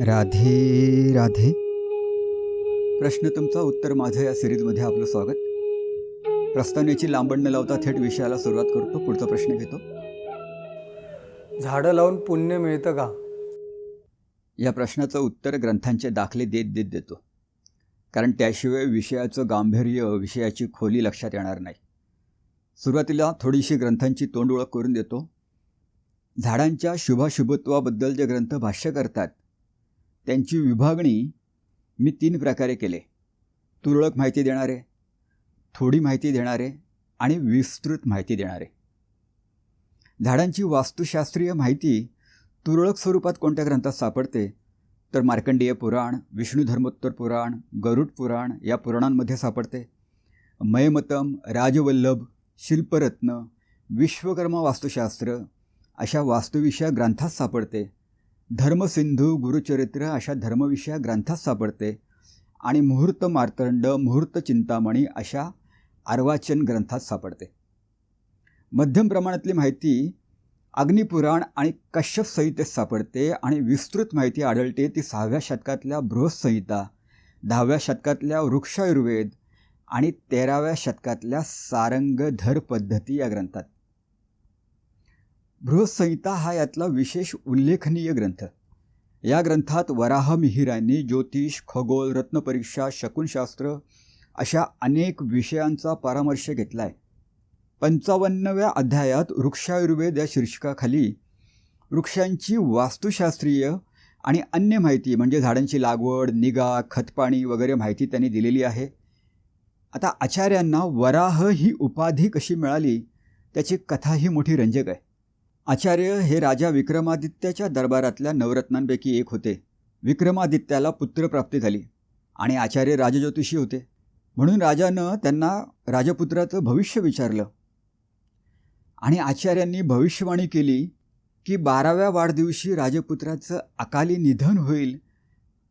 राधे राधे. प्रश्न तुमचा उत्तर माझं या सिरीजमध्ये आपलं स्वागत. प्रस्तावनेची लांबण न लावता थेट विषयाला सुरुवात करतो पुढचा प्रश्न घेतो. झाडं लावून पुण्य मिळतं का? या प्रश्नाचं उत्तर ग्रंथांचे दाखले देत देत देतो. कारण त्याशिवाय विषयाचं गांभीर्य विषयाची खोली लक्षात येणार नाही. सुरुवातीला थोडीशी ग्रंथांची तोंड ओळख करून देतो. झाडांच्या शुभाशुभत्वाबद्दल जे ग्रंथ भाष्य करतात त्यांची विभागणी मी तीन प्रकारे केले. तुरळक माहिती देणारे थोडी माहिती देणारे आणि विस्तृत माहिती देणारे. झाडांची वास्तुशास्त्रीय माहिती तुरळक स्वरूपात कोणत्या ग्रंथात सापडते? तर मार्कंडेय पुराण विष्णुधर्मोत्तर पुराण गरुड पुराण या पुराणांमध्ये सापडते. मयमतम राजवल्लभ शिल्परत्न विश्वकर्मा वास्तुशास्त्र अशा वास्तुविषयक ग्रंथात सापडते. धर्मसिंधू गुरुचरित्र अशा धर्मविषया ग्रंथात सापडते. आणि मुहूर्त मार्तंड मुहूर्त चिंतामणी अशा अर्वाचन ग्रंथात सापडते. मध्यम प्रमाणातली माहिती अग्निपुराण आणि कश्यप संहितेत सापडते आणि विस्तृत माहिती आढळते ती सहाव्या शतकातल्या बृहस्संहिता दहाव्या शतकातल्या वृक्षायुर्वेद आणि तेराव्या शतकातल्या सारंगधर पद्धती या ग्रंथात. बृहस्संहिता हा यातला विशेष उल्लेखनीय ग्रंथ. या ग्रंथात वराह मिहिरांनी ज्योतिष खगोल रत्नपरीक्षा शकुनशास्त्र अशा अनेक विषयांचा परामर्श घेतला आहे पंचावन्नव्या अध्यायात वृक्षायुर्वेद या शीर्षकाखाली वृक्षांची वास्तुशास्त्रीय आणि अन्य माहिती म्हणजे झाडांची लागवड निगा खतपाणी वगैरे माहिती त्यांनी दिलेली आहे. आता आचार्यांना वराह ही उपाधी कशी मिळाली त्याची कथा ही मोठी रंजक आहे. आचार्य हे राजा विक्रमादित्याच्या दरबारातल्या नवरत्नांपैकी एक होते. विक्रमादित्याला पुत्रप्राप्ती झाली आणि आचार्य राजज्योतिषी होते. म्हणून राजानं त्यांना राजपुत्राचं भविष्य विचारलं. आणि आचार्यांनी भविष्यवाणी केली की बाराव्या वाढदिवशी राजपुत्राचं अकाली निधन होईल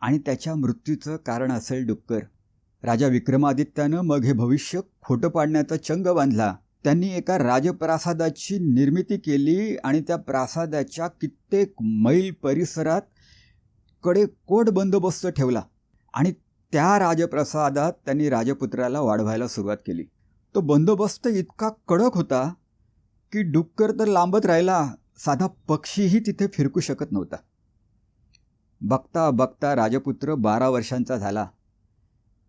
आणि त्याच्या मृत्यूचं कारण असेल डुक्कर. राजा विक्रमादित्यानं मग हे भविष्य खोटं पाडण्याचा चंग बांधला. त्यांनी एका राजप्रासादाची निर्मिती केली आणि त्या प्रासादाच्या कित्येक मैल परिसरात कडेकोट बंदोबस्त ठेवला आणि त्या राजप्रसादात त्यांनी राजपुत्राला वाढवायला सुरुवात केली. तो बंदोबस्त इतका कडक होता की डुक्कर तर लांबत राहिला साधा पक्षीही तिथे फिरकू शकत नव्हता. बघता बघता राजपुत्र बारा वर्षांचा झाला.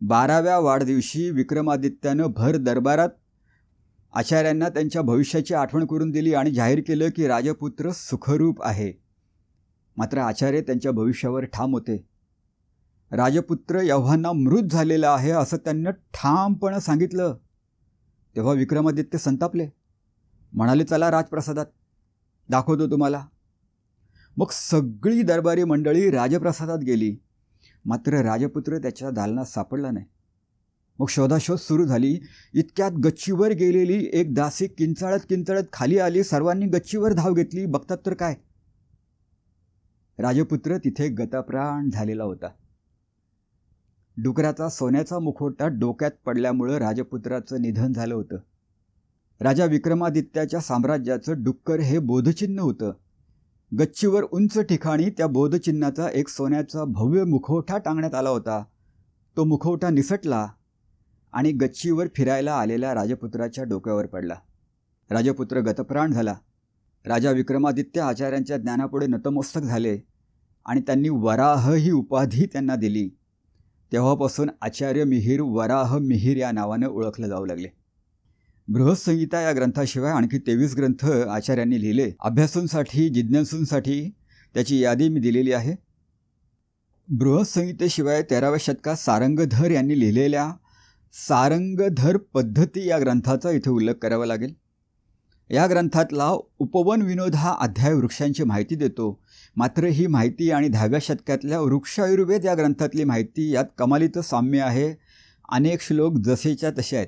बाराव्या वाढदिवशी विक्रमादित्यानं भर दरबारात आचार्यांना त्यांच्या भविष्याची आठवण करून दिली आणि जाहीर केलं की राजपुत्र सुखरूप आहे. मात्र आचार्य त्यांच्या भविष्यावर ठाम होते. राजपुत्र यव्हांना मृत झालेला आहे असं त्यांना ठामपणे सांगितलं. तेव्हा विक्रमादित्य संतापले. म्हणाले चला राजप्रसादात. दाखवतो तुम्हाला. मग सगळी दरबारी मंडळी राजप्रसादात गेली. मात्र राजपुत्र त्याच्या दालनात सापडला नाही. मग शोधाशोध सुरू झाली. इतक्यात गच्चीवर गेलेली एक दासी किंचाळत किंचाळत खाली आली. सर्वांनी गच्चीवर धाव घेतली. बघतात तर काय? राजपुत्र तिथे गतप्राण झालेला होता. डुकराचा सोन्याचा मुखवटा डोक्यात पडल्यामुळं राजपुत्राचं निधन झालं होतं. राजा विक्रमादित्याच्या साम्राज्याचं डुक्कर हे बोधचिन्ह होतं. गच्चीवर उंच ठिकाणी त्या बोधचिन्हाचा एक सोन्याचा भव्य मुखवटा टांगण्यात आला होता. तो मुखवटा निसटला. आणि गच्चीवर फिरायला आलेल्या राजपुत्राच्या डोक्यावर पडला. राजपुत्र गतप्राण झाला. राजा विक्रमादित्य आचार्यांच्या ज्ञानापुढे नतमस्तक झाले आणि त्यांनी वराह ही उपाधी त्यांना दिली. तेव्हापासून आचार्य मिहीर वराह मिहीर या नावानं ओळखलं जाऊ लागले. बृहस्संहिता या ग्रंथाशिवाय आणखी तेवीस ग्रंथ आचार्यांनी लिहिले. अभ्यासूंसाठी जिज्ञासूंसाठी त्याची यादी मी दिलेली आहे. बृहस्संहितेशिवाय तेराव्या शतकात सारंगधर यांनी लिहिलेल्या सारंगधर पद्धती या ग्रंथाचा इथे उल्लेख करावा लागेल. या ग्रंथातला उपवन विनोद हा अध्याय वृक्षांची माहिती देतो. मात्र ही माहिती आणि दहाव्या शतकातल्या वृक्षायुर्वेद या ग्रंथातली माहिती यात कमालीचं साम्य आहे. अनेक श्लोक जसेच्या तसे आहेत.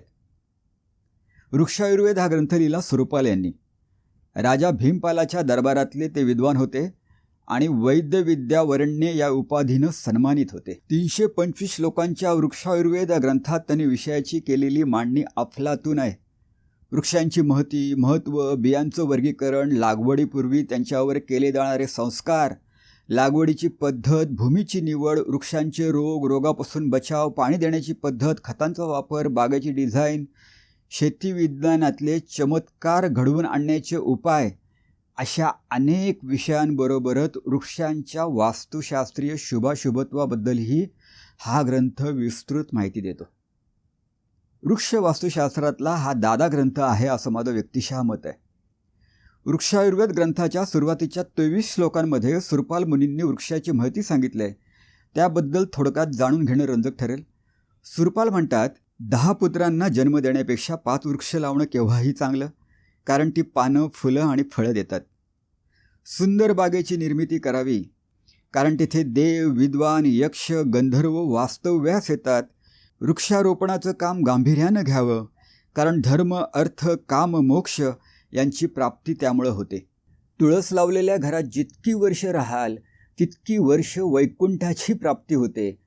वृक्षायुर्वेद हा ग्रंथ लिहिला स्वरूपाल यांनी. राजा भीमपालाच्या दरबारातले ते विद्वान होते. आणि वैद्यविद्यावरण्य या उपाधीनं सन्मानित होते. तीनशे पंचवीस लोकांच्या वृक्षायुर्वेद ग्रंथात त्यांनी विषयाची केलेली मांडणी अफलातून आहे. वृक्षांची महती महत्त्व बियांचं वर्गीकरण लागवडीपूर्वी त्यांच्यावर केले जाणारे संस्कार लागवडीची पद्धत भूमीची निवड वृक्षांचे रोग रोगापासून बचाव पाणी देण्याची पद्धत खतांचा वापर बागेची डिझाईन शेती विज्ञानातले चमत्कार घडवून आणण्याचे उपाय अशा अनेक विषयांबरोबरच वृक्षांच्या वास्तुशास्त्रीय शुभाशुभत्वाबद्दलही हा ग्रंथ विस्तृत माहिती देतो. वृक्ष वास्तुशास्त्रातला हा दादा ग्रंथ आहे असं माझं व्यक्तिशः मत आहे. वृक्षायुर्वेद ग्रंथाच्या सुरुवातीच्या तेवीस श्लोकांमध्ये सुरपाल मुनींनी वृक्षाची माहिती सांगितली. आहे त्याबद्दल थोडक्यात जाणून घेणं रंजक ठरेल. सुरपाल म्हणतात दहा पुत्रांना जन्म देण्यापेक्षा पाच वृक्ष लावणं केव्हाही चांगलं. कारण ती पानं फुलं आणि फळं देतात. सुंदर बागेची निर्मिती करावी कारण तिथे देव विद्वान यक्ष गंधर्व वास्तव्यास येतात. वृक्षारोपणाचं काम गांभीर्यानं घ्यावं कारण धर्म अर्थ काम मोक्ष यांची प्राप्ती त्यामुळं होते. तुळस लावलेल्या घरात जितकी वर्ष राहाल तितकी वर्ष वैकुंठाची प्राप्ती होते.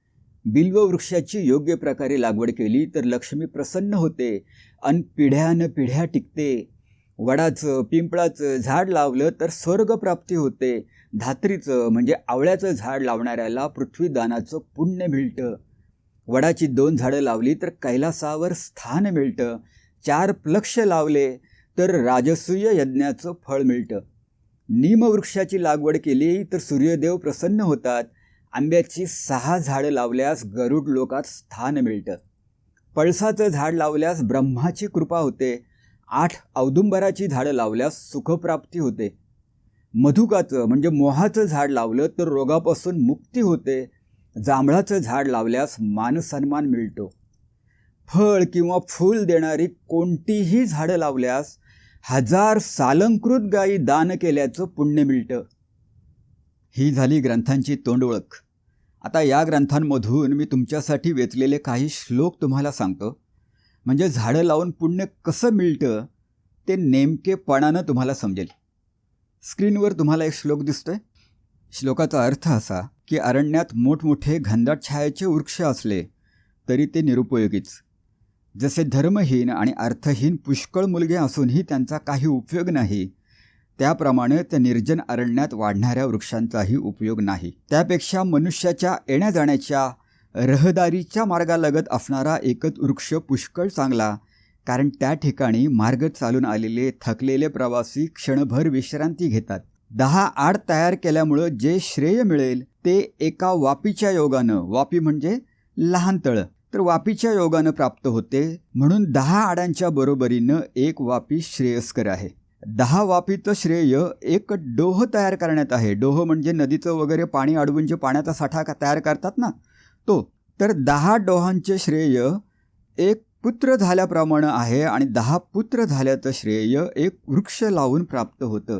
बिल्व वृक्षाची योग्य प्रकारे लागवड केली तर लक्ष्मी प्रसन्न होते अन पिढ्यानं पिढ्या टिकते. वडाचं पिंपळाचं झाड लावलं तर स्वर्गप्राप्ती होते. धात्रीचं म्हणजे आवळ्याचं झाड लावणाऱ्याला पृथ्वीदानाचं पुण्य मिळतं. वडाची दोन झाडं लावली तर कैलासावर स्थान मिळतं. चार प्लक्ष लावले तर राजसूय यज्ञाचं फळ मिळतं. नीमवृक्षाची लागवड केली तर सूर्यदेव प्रसन्न होतात. आंब्याची सहा झाडं लावल्यास गरुड लोकात स्थान मिळतं. पळसाचं झाड लावल्यास ब्रह्माची कृपा होते. आठ औदुंबराची झाडं लावल्यास सुखप्राप्ती होते. मधुकाचं म्हणजे मोहाचं झाड लावलं तर रोगापासून मुक्ती होते. जांभळाचं झाड लावल्यास मानसन्मान मिळतो. फळ किंवा फूल देणारी कोणतीही झाडं लावल्यास हजार सालंकृत गायी दान केल्याचं पुण्य मिळतं. ही झाली ग्रंथांची तोंडओळख आता या ग्रंथांमधून मी तुमच्यासाठी वेचलेले काही श्लोक तुम्हाला सांगतो. म्हणजे झाडं लावून पुण्य कसं मिळतं ते नेमकेपणानं तुम्हाला समजेल. स्क्रीनवर तुम्हाला एक श्लोक दिसतोय. श्लोकाचा अर्थ असा की अरण्यात मोठमोठे घनदाट छायाचे वृक्ष असले तरी ते निरुपयोगीच. जसे धर्महीन आणि अर्थहीन पुष्कळ मुलगे असूनही त्यांचा काही उपयोग नाही त्याप्रमाणे त्या निर्जन अरण्यात वाढणाऱ्या वृक्षांचाही उपयोग नाही. त्यापेक्षा मनुष्याच्या येण्या जाण्याच्या रहदारीच्या मार्गालगत असणारा एकच वृक्ष पुष्कळ चांगला. कारण त्या ठिकाणी मार्ग चालून आलेले थकलेले प्रवासी क्षणभर विश्रांती घेतात. दहा आड तयार केल्यामुळं जे श्रेय मिळेल ते एका वापीच्या योगानं वापी म्हणजे लहान तळ. तर वापीच्या योगानं प्राप्त होते म्हणून दहा आडांच्या बरोबरीनं एक वापी श्रेयस्कर आहे. दहा वापीचं श्रेय एक डोह तयार करण्यात आहे. डोह म्हणजे नदीचं वगैरे पाणी अडवून जे पाण्याचा साठा तयार करतात ना तो तर दहा डोहांचे श्रेय एक पुत्र झाल्याप्रमाणे आहे आणि दहा पुत्र झाल्याचं श्रेय एक वृक्ष लावून प्राप्त होतं.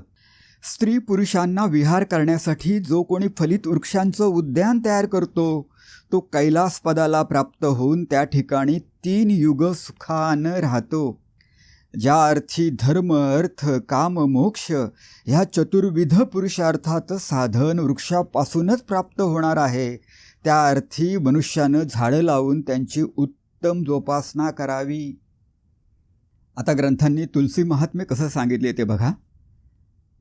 स्त्री पुरुषांना विहार करण्यासाठी जो कोणी फलित वृक्षांचं उद्यान तयार करतो तो कैलासपदाला प्राप्त होऊन त्या ठिकाणी तीन युग सुखानं राहतो. ज्या अर्थी धर्म अर्थ काम मोक्ष ह्या चतुर्विध पुरुषार्थाचं साधन वृक्षापासूनच प्राप्त होणार आहे. त्या अर्थी मनुष्यानं झाडं लावून त्यांची उत्तम जोपासना करावी. आता ग्रंथांनी तुलसी महात्म्य कसं सांगितले ते बघा.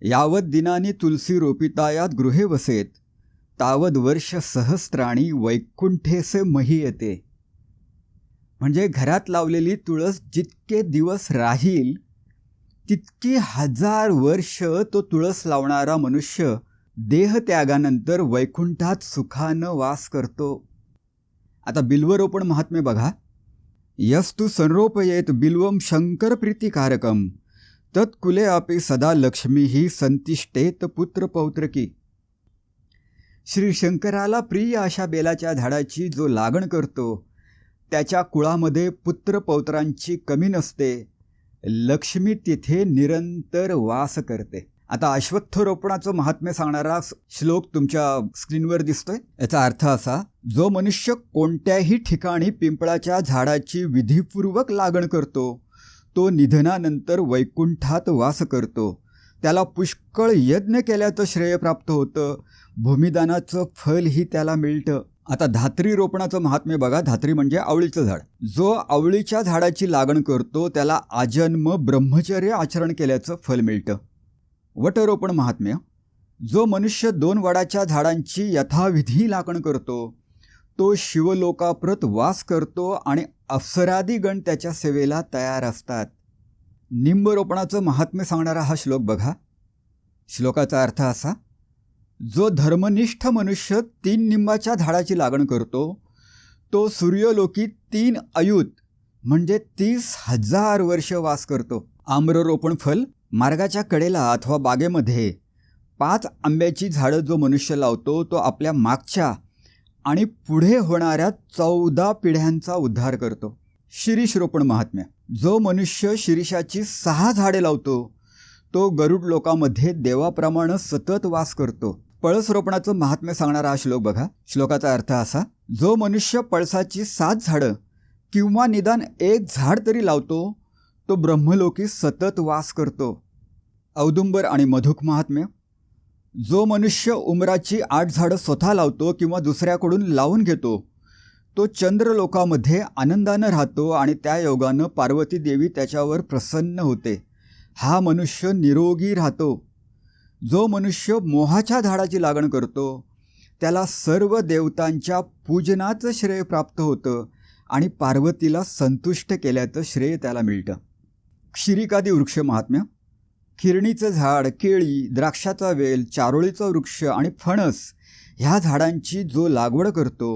यावत दिनानी तुलसी रोपितायात गृहे वसेत तावद वर्ष सहस्त्राणी वैकुंठेसे मही येते म्हणजे घरात लावलेली तुळस जितके दिवस राहील तितकी हजार वर्ष तो तुळस लावणारा मनुष्य देहत्यागानंतर वैकुंठात सुखानं वास करतो. आता बिल्वरोपण महात्म्य बघा. यस्तु संरोपयेत बिल्वम शंकर प्रीतिकारकम. तत्कुले आपे सदा लक्ष्मी ही संतिष्ठेत पुत्र पौत्रकी. श्री शंकराला प्रिय अशा बेलाच्या झाडाची जो लागण करतो त्याच्या कुळामध्ये पुत्र पौत्रांची कमी नसते. लक्ष्मी तिथे निरंतर वास करते. आता अश्वत्थरोपणाचं महात्म्य सांगणारा श्लोक तुमच्या स्क्रीनवर दिसतोय. याचा अर्थ असा जो मनुष्य कोणत्याही ठिकाणी पिंपळाच्या झाडाची विधीपूर्वक लागण करतो तो निधनानंतर वैकुंठात वास करतो. त्याला पुष्कळ यज्ञ केल्याचं श्रेय प्राप्त होतं. भूमिदानाचं फलही त्याला मिळतं. आता धात्री रोपणाचं महात्म्य बघा. धात्री म्हणजे आवळीचं झाड. जो आवळीच्या झाडाची लागण करतो त्याला आजन्म ब्रह्मचर्य आचरण केल्याचं फल मिळतं. वटरोपण महात्म्य. जो मनुष्य दोन वडाच्या झाडांची यथाविधी लागण करतो तो शिवलोकाप्रत वास करतो आणि अप्सरादिगण त्याच्या सेवेला तयार असतात. निंबरोपणाचं महात्म्य सांगणारा हा श्लोक बघा. श्लोकाचा अर्थ असा जो धर्मनिष्ठ मनुष्य तीन निंबाच्या झाडाची लागण करतो तो सूर्यलोकी तीन अयुत म्हणजे तीस हजार वर्ष वास करतो. आम्ररोपण फल मार्गाच्या कडेला अथवा बागेमध्ये पाच आंब्याची झाडं जो मनुष्य लावतो तो आपल्या मागच्या आणि पुढे होणाऱ्या चौदा पिढ्यांचा उद्धार करतो. शिरीष रोपण महात्म्य. जो मनुष्य शिरीषाची सहा झाडे लावतो तो गरुड लोकामध्ये देवाप्रमाणे सतत वास करतो. पळस रोपणाचं महात्म्य सांगणारा हा श्लोक बघा. श्लोकाचा अर्थ असा जो मनुष्य पळसाची सात झाडं किंवा निदान एक झाड तरी लावतो तो ब्रह्मलोकी सतत वास करतो. औदुंबर आणि मधुक महात्म्य जो मनुष्य उमराची आठ झाडं स्वतः लावतो किंवा दुसऱ्याकडून लावून घेतो तो चंद्रलोकामध्ये आनंदानं राहतो आणि त्या योगानं पार्वती देवी त्याच्यावर प्रसन्न होते. हा मनुष्य निरोगी राहतो. जो मनुष्य मोहाच्या झाडाची लागण करतो त्याला सर्व देवतांच्या पूजनाचं श्रेय प्राप्त होतं आणि पार्वतीला संतुष्ट केल्याचं श्रेय त्याला मिळतं. क्षिरिकादी वृक्ष महात्म्य. खिरणीचं झाड केळी द्राक्षाचा वेल चारोळीचा वृक्ष आणि फणस ह्या झाडांची जो लागवड करतो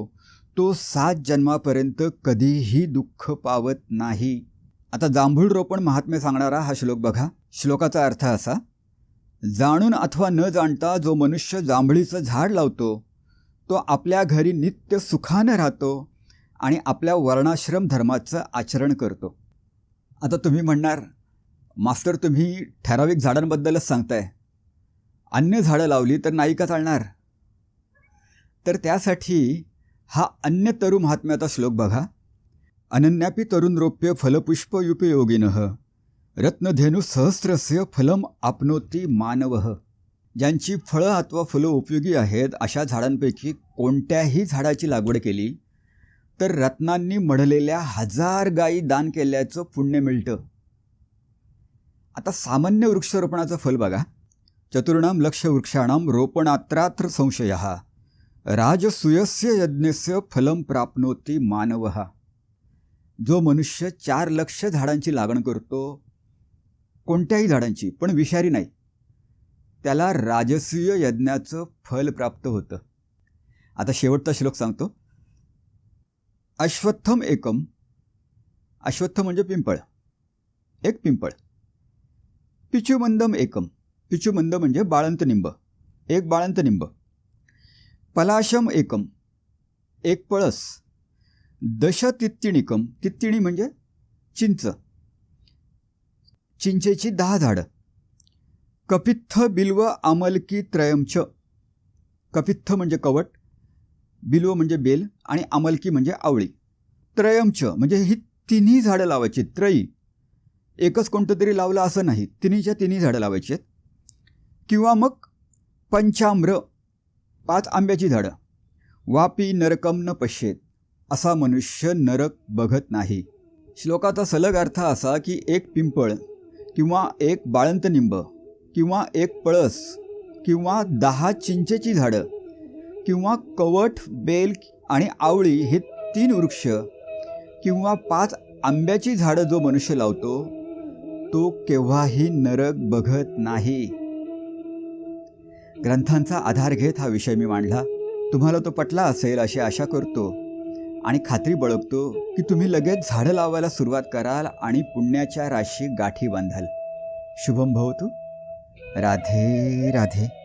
तो सात जन्मापर्यंत कधीही दुःख पावत नाही. आता जांभूळ रोपण महात्म्य सांगणारा हा श्लोक बघा. श्लोकाचा अर्थ असा जाणून अथवा न जाणता जो मनुष्य जांभळीचं झाड लावतो तो आपल्या घरी नित्य सुखानं राहतो आणि आपल्या वर्णाश्रम धर्माचं आचरण करतो. आता तुम्ही म्हणणार मास्टर तुम्ही ठराविक झाडांबद्दलच सांगताय. अन्य झाडं लावली तर नाही का चालणार? तर त्यासाठी हा अन्य तरु महात्म्याचा श्लोक बघा. अनन्यापी तरुण रोप्य फलपुष्प युपयोगिन रत्नधेनु सहस्रस्य फलम आपनोती मानवः. ज्यांची फळं अथवा फुलं उपयोगी आहेत अशा झाडांपैकी कोणत्याही झाडाची लागवड केली तर रत्नांनी मढलेल्या हजार गायी दान केल्याचं पुण्य मिळतं. आता सामान्य वृक्षरोपणाचं फल बघा. चतुर्णाम लक्ष वृक्षाणाम रोपणात्रात्र संशय. राजसूयस्य यज्ञस्य फलम प्राप्नोती मानव. जो मनुष्य चार लक्ष झाडांची लागण करतो कोणत्याही झाडांची पण विषारी नाही. त्याला राजसूय यज्ञाचं फल प्राप्त होतं. आता शेवटचा श्लोक सांगतो. अश्वत्थम एकम. अश्वत्थ म्हणजे पिंपळ. एक पिंपळ. पिचुमंदम एकम. पिचुमंद म्हणजे बाळंत निंब. एक बाळंत निंब. पलाशम एकम. एक पळस. दश तित्तिणिकम तित्तिणी म्हणजे चिंच. चिंचेची दहा झाडं. कपित्थ बिल्व आमलकी त्रयमच कपित्थ म्हणजे कवट. बिलो म्हणजे बेल आणि आमलकी म्हणजे आवळी. त्रयमच म्हणजे ही तिन्ही झाडं लावायची त्रयी. एकच कोणतं तरी लावलं असं नाही तिन्हीच्या तिन्ही झाडं लावायची आहेत. किंवा मग पंचाम्र पाच आंब्याची झाडं. वापी नरकम न पश्येत असा मनुष्य नरक बघत नाही. श्लोकाचा सलग अर्थ असा की एक पिंपळ किंवा एक बाळंत निंब किंवा एक पळस किंवा दहा चिंचेची झाडं किंवा कवठ बेल आणि आवळी हे तीन वृक्ष किंवा पाच आंब्याची झाडं जो मनुष्य लावतो तो केव्हाही नरक बघत नाही. ग्रंथांचा आधार घेत हा विषय मी मांडला. तुम्हाला तो पटला असेल अशी आशा करतो आणि खात्री बळगतो की तुम्ही लगेच झाडं लावायला सुरुवात कराल आणि पुण्याच्या राशी गाठी बांधाल. शुभम भवतू राधे राधे.